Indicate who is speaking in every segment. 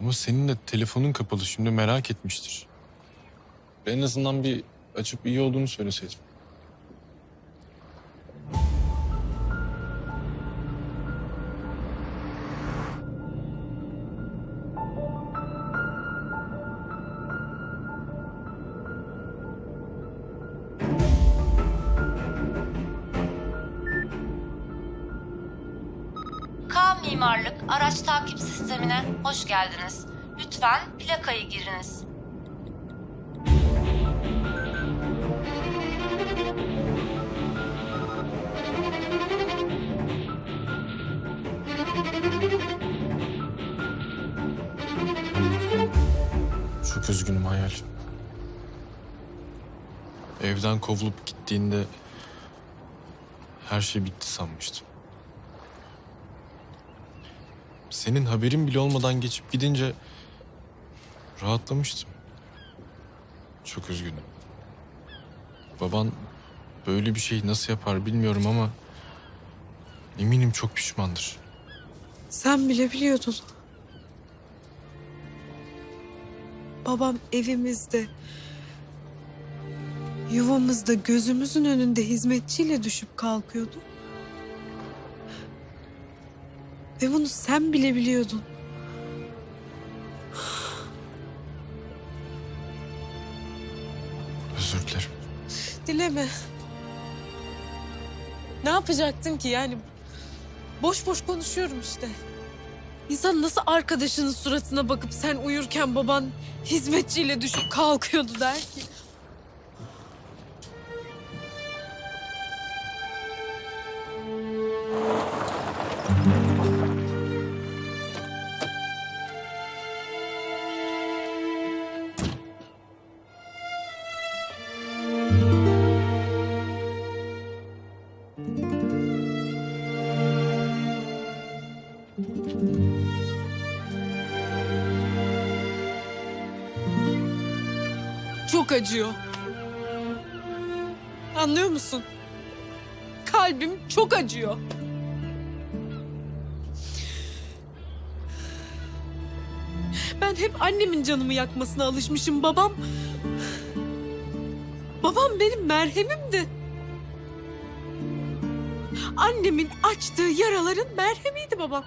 Speaker 1: Ama senin de telefonun kapalı şimdi merak etmiştir. En azından bir açıp iyi olduğunu söyleseydim.
Speaker 2: Mimarlık araç takip sistemine hoş geldiniz. Lütfen plakayı giriniz.
Speaker 1: Çok üzgünüm Hayal. Evden kovulup gittiğinde her şey bitti sanmıştım. Senin haberin bile olmadan geçip gidince rahatlamıştım. Çok üzgünüm. Baban böyle bir şey nasıl yapar bilmiyorum ama eminim çok pişmandır.
Speaker 3: Sen bile biliyordun. Babam evimizde, yuvamızda gözümüzün önünde hizmetçiyle düşüp kalkıyordu. Ve bunu sen bile biliyordun.
Speaker 1: Özür dilerim.
Speaker 3: Dileme. Ne yapacaktın ki yani? Boş boş konuşuyorum işte. İnsan nasıl arkadaşının suratına bakıp sen uyurken baban hizmetçiyle düşüp kalkıyordu der ki. Çok acıyor. Anlıyor musun? Kalbim çok acıyor. Ben hep annemin canımı yakmasına alışmışım. Babam... Babam benim merhemimdi. Annemin açtığı yaraların merhemiydi babam.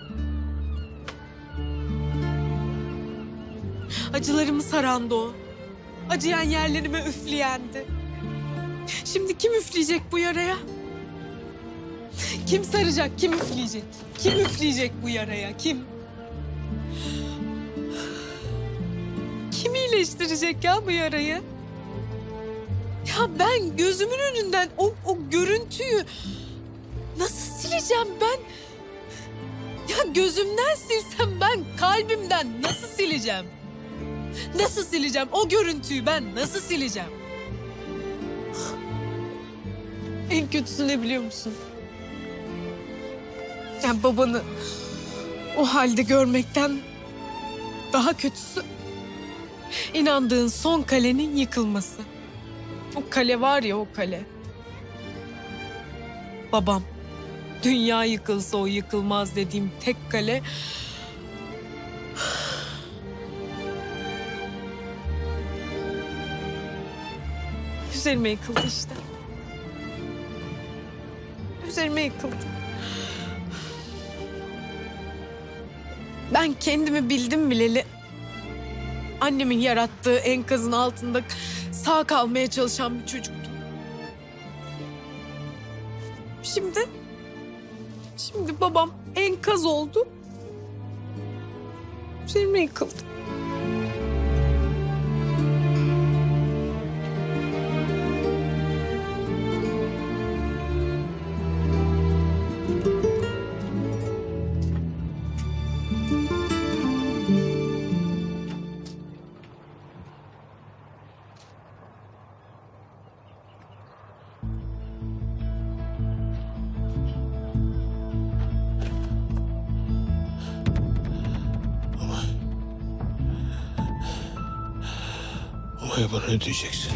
Speaker 3: Acılarımı sarandı o. Acıyan yerlerime üfleyendi. Şimdi kim üfleyecek bu yaraya? Kim saracak, kim üfleyecek? Kim üfleyecek bu yaraya, kim? Kim iyileştirecek ya bu yarayı? Ya ben gözümün önünden o, o görüntüyü nasıl sileceğim ben? Ya gözümden silsem ben kalbimden nasıl sileceğim? Nasıl sileceğim? O görüntüyü ben nasıl sileceğim? En kötüsü ne biliyor musun? Yani babanı o halde görmekten daha kötüsü inandığın son kalenin yıkılması. O kale var ya o kale. Babam. Dünya yıkılsa o yıkılmaz dediğim tek kale Üzerime yıkıldı işte. Üzerime yıkıldı. Ben kendimi bildim bileli annemin yarattığı enkazın altında sağ kalmaya çalışan bir çocuktum. Şimdi şimdi babam enkaz oldu. Üzerime yıkıldı.
Speaker 4: Ama bana ne diyeceksin?